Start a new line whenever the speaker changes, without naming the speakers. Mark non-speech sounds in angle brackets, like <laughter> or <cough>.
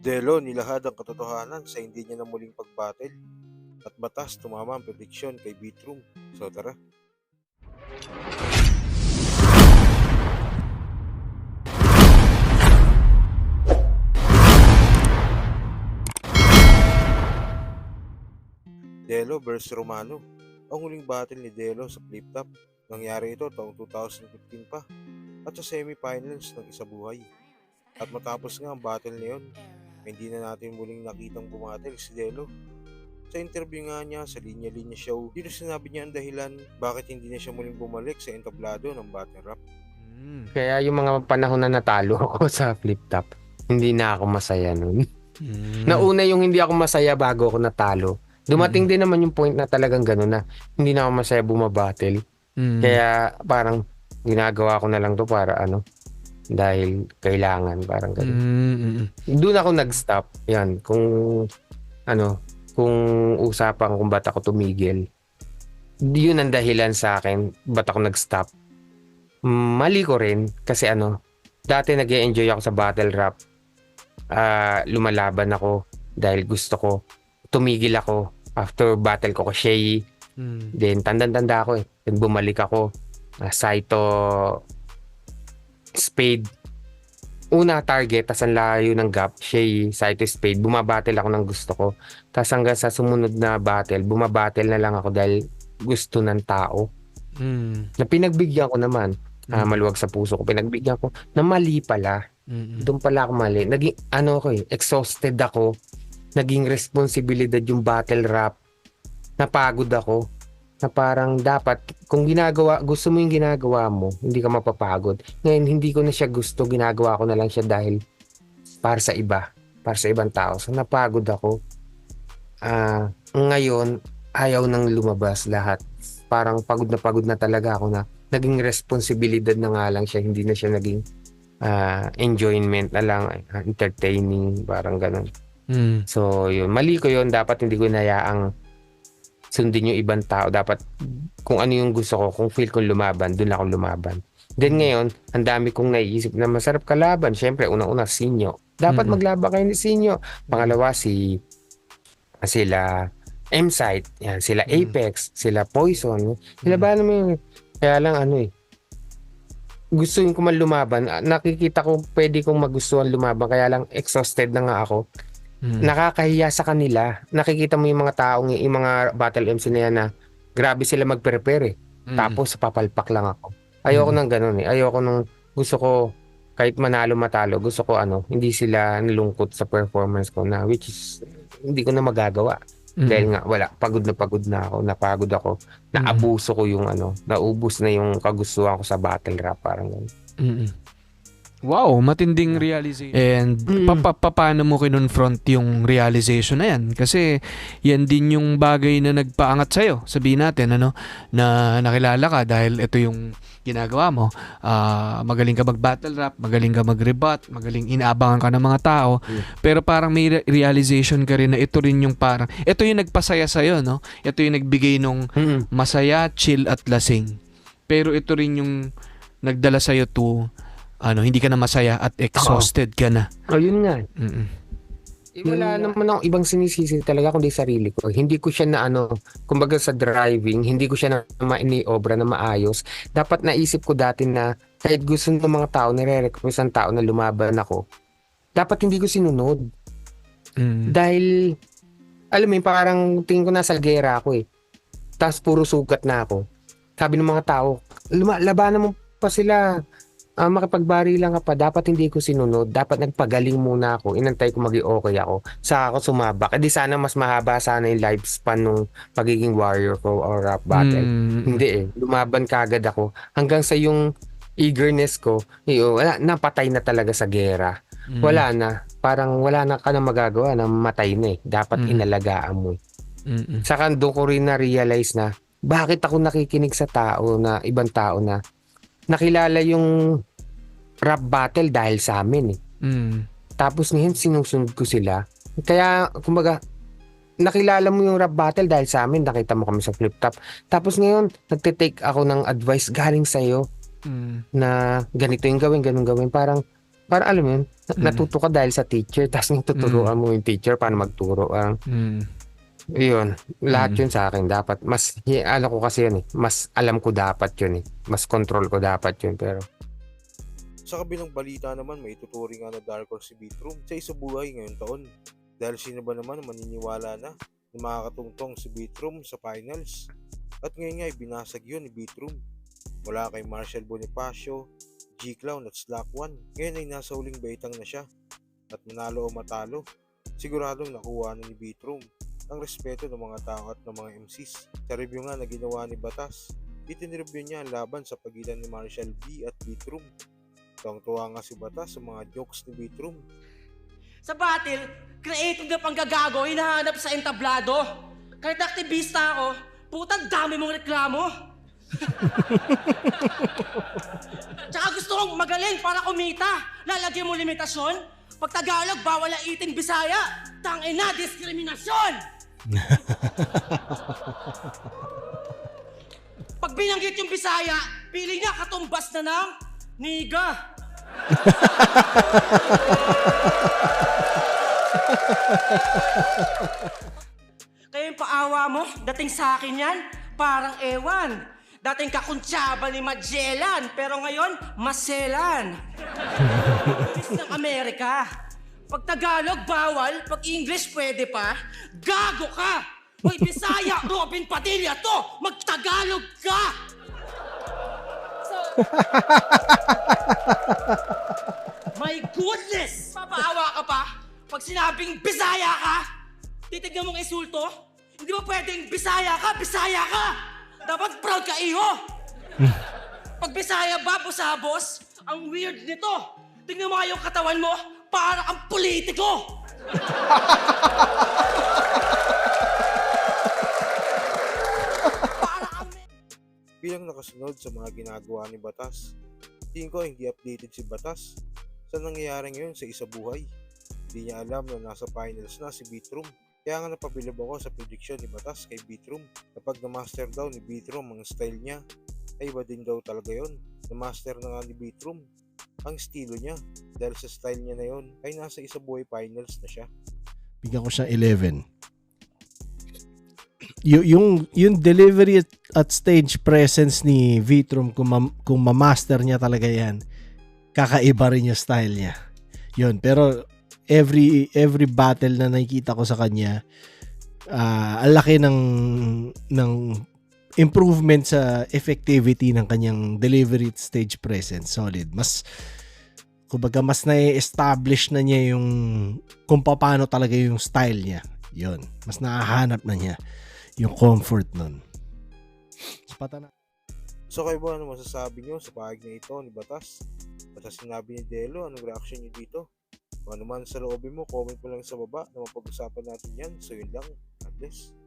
Delo nilahad ang katotohanan sa hindi niya na muling pagbatil at batas tumama ang prediksyon kay Beatroom. So tara. Delo versus Romano. Ang huling battle ni Delo sa flip top. Nangyari ito taong 2015 pa at sa semifinals ng isa buhay. At matapos nga ang battle na yun, hindi na natin muling nakitang bumatil si Delo. Sa interview nga niya sa Linya Linya Show, dito sinabi niya ang dahilan bakit hindi na siya muling bumalik sa entablado ng battle rap.
Mm.
Kaya yung mga panahon na natalo ako <laughs> sa flip top, hindi na ako masaya nun.
Mm.
Nauna yung hindi ako masaya bago ako natalo. Dumating din naman yung point na talagang gano'n na hindi na ako masaya bumabattle.
Mm.
Kaya parang ginagawa ko na lang to para ano, dahil kailangan, parang gano'n.
Mm, mm, mm.
Doon ako nag-stop. Yan, kung ano, kung usapan kung ba't ako tumigil. Yun ang dahilan sa akin, ba't ako nag-stop. Mali ko rin, kasi ano, dati nag enjoy ako sa battle rap. Ah, lumalaban ako dahil gusto ko. Tumigil ako after battle ko ko Shay.
Mm.
Then, tandang-tanda ako eh. Then, bumalik ako. Uh, Saito Spade. Una target, tas ang layo ng gap, Shay, Saito Spade. Bumabattle ako ng gusto ko. Tas hanggang sa sumunod na battle, bumabattle na lang ako dahil gusto ng tao.
Mm.
Na pinagbigyan ko naman. ah,
Mm.
maluwag sa puso ko. Pinagbigyan ko na mali pala.
Mm, mm.
Doon pala ako mali. Naging, ano ko eh, exhausted ako. Naging responsibilidad yung battle rap. Napagod ako. Na parang dapat, kung ginagawa, gusto mo yung ginagawa mo, hindi ka mapapagod. Ngayon, hindi ko na siya gusto, ginagawa ko na lang siya dahil para sa iba, para sa ibang tao. So, napagod ako. Ah, ngayon, ayaw nang lumabas lahat. Parang pagod na pagod na talaga ako na naging responsibilidad na nga lang siya, hindi na siya naging ah, enjoyment na lang, entertaining, parang ganun.
Mm.
So, yun. Mali ko yun. Dapat hindi ko nayaang sundin yung ibang tao. Dapat kung ano yung gusto ko, kung feel kong lumaban, dun ako lumaban. Then ngayon, ang dami kong naiisip na masarap kalaban. Siyempre, unang-una, Sinyo. Dapat
Mm.
maglaban kayo ni Sinyo. Pangalawa, si sila M-Site, yan, sila
Mm.
Apex, sila Poison. Sila
Mm.
ba naman yung, kaya lang ano eh, gusto ko man lumaban. Ah, Nakikita ko pwede kong magustuhan lumaban. Kaya lang exhausted na nga ako
Mm.
nakakahiya sa kanila. Nakikita mo yung mga taong, yung mga battle MC na yan na grabe sila mag-prepare eh.
Mm.
Tapos papalpak lang ako. Ayoko
Mm.
nang ganun eh. Ayoko nung gusto ko kahit manalo matalo, gusto ko ano, hindi sila nalungkot sa performance ko na which is hindi ko na magagawa.
Mm.
Dahil nga wala, pagod na pagod na ako, napagod ako, naabuso ko yung ano, naubos na yung kagustuhan ko sa battle rap parang ganun.
Mm-mm. Wow, matinding realization. And
Mm.
pa, pa, pa- paano mo kinonfront yung realization na yan? Kasi yan din yung bagay na nagpaangat sa'yo. Sabihin natin, ano, na nakilala ka dahil ito yung ginagawa mo. Ah, magaling ka mag-battle rap, magaling ka mag-rebut, magaling inaabangan ka ng mga tao.
Mm.
Pero parang may re- realization ka rin na ito rin yung parang, ito yung nagpasaya sa'yo, no? Ito yung nagbigay nung
Mm-mm.
masaya, chill at lasing. Pero ito rin yung nagdala sa to ano, hindi ka na masaya at exhausted ka na.
Oh, yun nga.
Mm-mm.
Eh, wala naman ako ibang sinisisi talaga kundi sarili ko. Hindi ko siya na ano, kumbaga sa driving, hindi ko siya na mainiobra na maayos. Dapat naisip ko dati na kahit gusto ng mga tao, nire-request ng tao na lumaban ako, dapat hindi ko sinunod.
Mm.
Dahil, alam mo parang tingin ko nasa gera ako eh. Tapos puro sugat na ako. Sabi ng mga tao, Luma, labanan mo pa sila. Ah, makipagbari lang ka pa. Dapat hindi ko sinunod. Dapat nagpagaling muna ako. Inantay ko maging okay ako. Saka ako sumabak. Eh di sana mas mahaba sana yung lifespan nung pagiging warrior ko or rap battle.
Mm.
Hindi eh. Lumaban kagad ako. Hanggang sa yung eagerness ko, iyo, wala, napatay na talaga sa gera.
Mm.
Wala na. Parang wala na ka na magagawa na matay na eh. Dapat
Mm.
inalagaan mo. eh.
Mm-mm.
Saka doon ko rin na-realize na bakit ako nakikinig sa tao na ibang tao na nakilala yung rap battle dahil sa amin eh.
Mm.
Tapos ngayon sinusunod ko sila. Kaya kumbaga nakilala mo yung rap battle dahil sa amin, nakita mo kami sa flip top. Tapos ngayon, nagte-take ako ng advice galing sa iyo
Mm.
na ganito yung gawin, ganun gawin. Parang Para alam mo yun,
Mm.
natuto ka dahil sa teacher, <laughs> tapos tuturuan mo yung teacher paano magturo. Parang,
Mm.
Yun, lahat
Mm.
yun sa akin. Dapat, mas, hi- ano ko kasi yun eh, mas alam ko dapat yun eh. Mas control ko dapat yun. Pero,
Sa kabilang balita naman, may tuturing nga na Dark Horse si Beatroom sa isa buhay ngayong taon. Dahil sino ba naman ang maniniwala na na makakatungtong si Beatroom sa finals. At ngayon nga ay binasag yun ni Beatroom. Mula kay Marshall Bonifacio, G-Clown at Slack One. Ngayon ay nasa huling baitang na siya. At manalo o matalo, siguradong nakuha na ni Beatroom ang respeto ng mga tao at ng mga MCs. Sa review nga na ginawa ni Batas, itinireview niya ang laban sa pagitan ni Marshall B at Beatroom. Tuwang-tuwa nga si Batas sa mga jokes ni Beatroom.
Sa battle, creative na panggagago, hinahanap sa entablado. Kahit aktivista ako, putang dami mong reklamo. <laughs> Tsaka gusto kong magaling para kumita. Lalagyan mo limitasyon. Pag Tagalog, bawal ang eating Bisaya. Tangina, diskriminasyon! <laughs> Pag binanggit yung Bisaya, pili niya katumbas na ng niga. <laughs> Kaya yung paawa mo, dating sa akin yan, parang ewan. Dating kakuntsaba ni Magellan, pero ngayon, maselan. <laughs> Ng Amerika. Pag Tagalog, bawal. Pag English, pwede pa. Gago ka! Hoy, Bisaya, <laughs> Robin Padilla to! Mag-Tagalog ka! My goodness! Papaawa ka pa? Pag sinabing Bisaya ka, titignan mong insulto? Hindi ba pwedeng Bisaya ka, Bisaya ka? Dapat proud ka, iho! <laughs> Pag Bisaya ba, busabos, ang weird nito. Tingnan mo yung katawan mo, para kang politiko!
Bilang nakasunod sa mga ginagawa ni Batas, tingin ko hindi updated si Batas sa nangyayari ngayon sa isa buhay. Hindi niya alam na nasa finals na si Beatroom. Kaya nga napabilib ako sa prediction ni Batas kay Beatroom. Kapag na-master daw ni Beatroom ang style niya, ay iba din daw talaga yon. Na-master na nga ni Beatroom ang estilo niya. Dahil sa style niya na yon, ay nasa isa buhay finals na siya.
Bigyan ko siya 11. Y- yung yung delivery at, at stage presence ni Vitrum kung ma- kung ma-master niya talaga 'yan. Kakaiba rin yung style niya. Yun, pero every every battle na nakikita ko sa kanya, ah ang laki ng ng improvement sa effectivity ng kanyang delivery at stage presence. Solid. Mas kumbaga mas na-establish na niya yung kung paano talaga yung style niya. Yun. Mas nahahanap na niya yung comfort nun.
So kayo ba ano masasabi nyo sa pahag na ito ni Batas? At sa sinabi ni Delo, anong reaction nyo dito? Kung ano man sa loobin mo, comment mo lang sa baba na mapag-usapan natin yan. So yun lang. God bless.